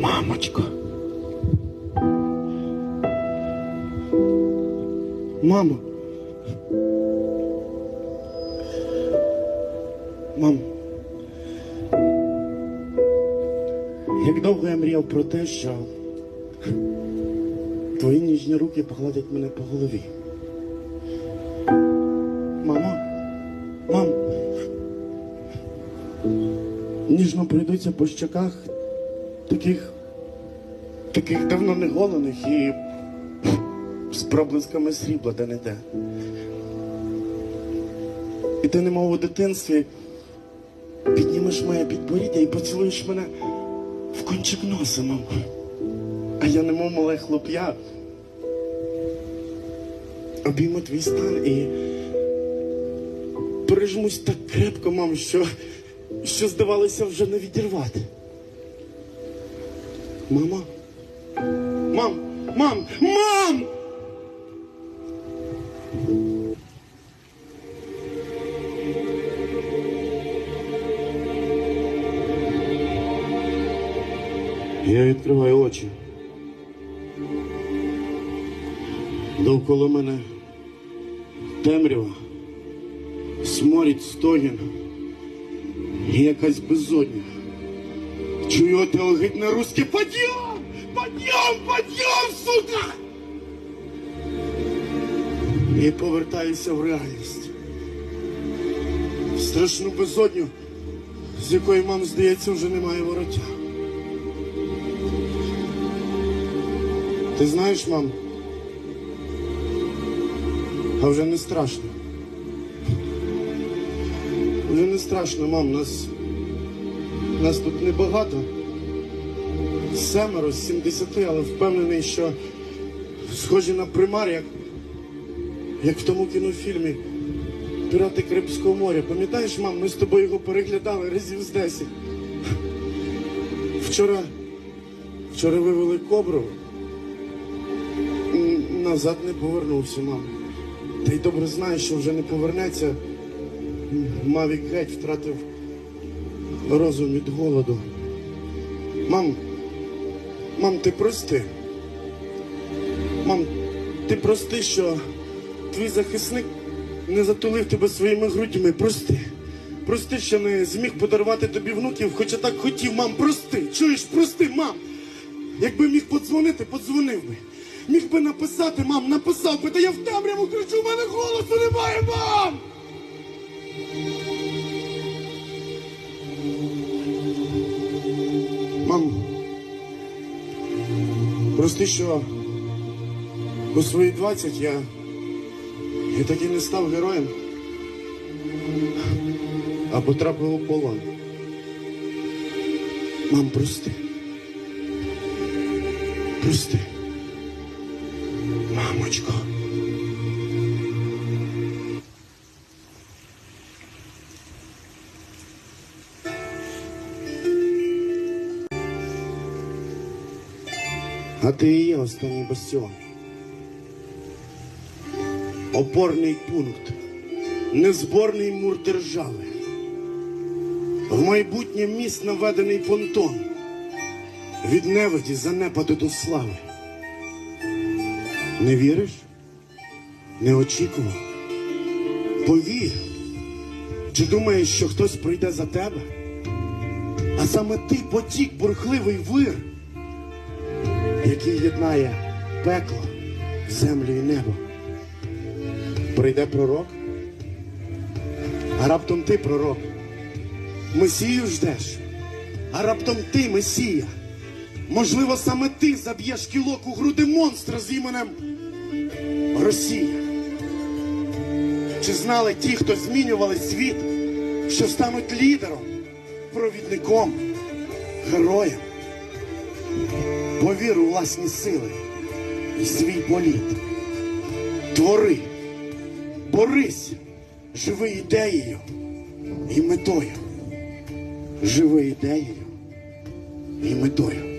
Мамочко. Мамо. Мам. Як довго я мріяв про те, що твої ніжні руки погладять мене по голові. Мамо, мам. Ніжно пройдуться по щоках таких, таких давно не голених і з проблисками срібла де не де. І ти, немов у дитинстві, піднімеш моє підборіддя і поцілуєш мене в кончик носа, мам. А я немов мале хлоп'я. Обійму твій стан і прижмусь так крепко, мам, що, що здавалося вже не відірвати. Мама? Мам! Мам! Мам! Я відкриваю очі. Довкола мене темрява, сморід стогін і якась безодня. Чую это огидне русське подъем! Подъем! Подъем, сука! І повертаюся в реальність. В страшну безодню, з якої мам, здається, вже немає вороття. Ти знаєш, мам? А вже не страшно. Вже не страшно, мам, нас. нас тут небагато. Семеро з 70, але впевнений, що схожі на примар, як, як в тому кінофільмі Пірати Карибського моря. Пам'ятаєш, мам, ми з тобою його переглядали разів з 10. Вчора. Вчора вивели кобру. Назад не повернувся, мам. Та й добре знаєш, що вже не повернеться. Мавік геть втратив розум від голоду. Мам, мам, ти прости. Мам, ти прости, що твій захисник не затулив тебе своїми грудьми. Прости. Прости, що не зміг подарувати тобі внуків, хоча так хотів, мам, прости. Чуєш, прости, мам. Якби міг подзвонити, подзвонив би. Міг би написати, мам, написав би, та я в темряву кричу, в мене голосу немає, мам! Прости, що у свої 20 я, я так і не став героєм, а потрапив у полон. Мам, прости. Прости. Мамочко. А ти і є останній бастіон. Опорний пункт, незборний мур держави. В майбутнє міст наведений понтон. Від невиді занепаду до слави. Не віриш? Не очікував? Повір. Чи думаєш, що хтось прийде за тебе? А саме ти потік бурхливий вир, який єднає пекло, землю і небо. Прийде пророк, а раптом ти пророк. Месію ждеш, а раптом ти Месія. Можливо, саме ти заб'єш кілок у груди монстра з іменем Росія. Чи знали ті, хто змінювали світ, що стануть лідером, провідником, героєм? Повір у власні сили і свій політ. Твори, борись, живи ідеєю і метою. Живи ідеєю і метою.